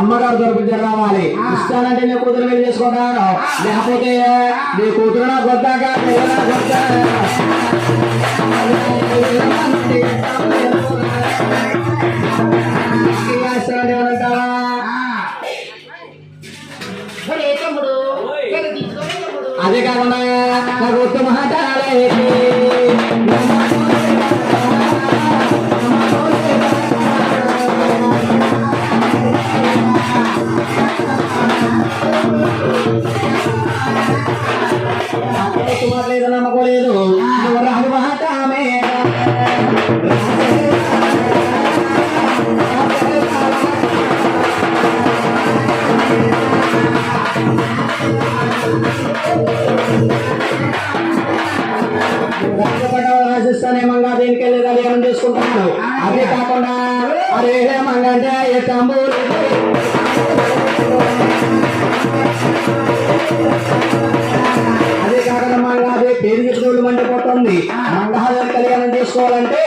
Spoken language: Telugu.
అమ్మగారు దొరికి రావాలి. ఇష్టానంటే నీ కూతురు వెళ్ళి చేసుకుంటాను లేకపోతే నీ కూతురు నా గొద్దాక పిల్ల నా గొద్దా. ఇంకా ఇష్టాలంటే ఏమంటావా? ఒరే తమ్ముడు నేను తీసుకోలే తమ్ముడు. అదే కాకుండా నాకు ఉత్తమ లేదు నమ్మకోలేదు నువ్వు రాదు మాటామే మంగా దేనికి వెళ్ళి కళ్యాణం చేసుకుంటున్నాడు అదే కాకుండా అరే మంగ అంటే ఏ తంబూరు చెప్పిన మండిపోతుంది మంగళ కళ్యాణం చేసుకోవాలంటే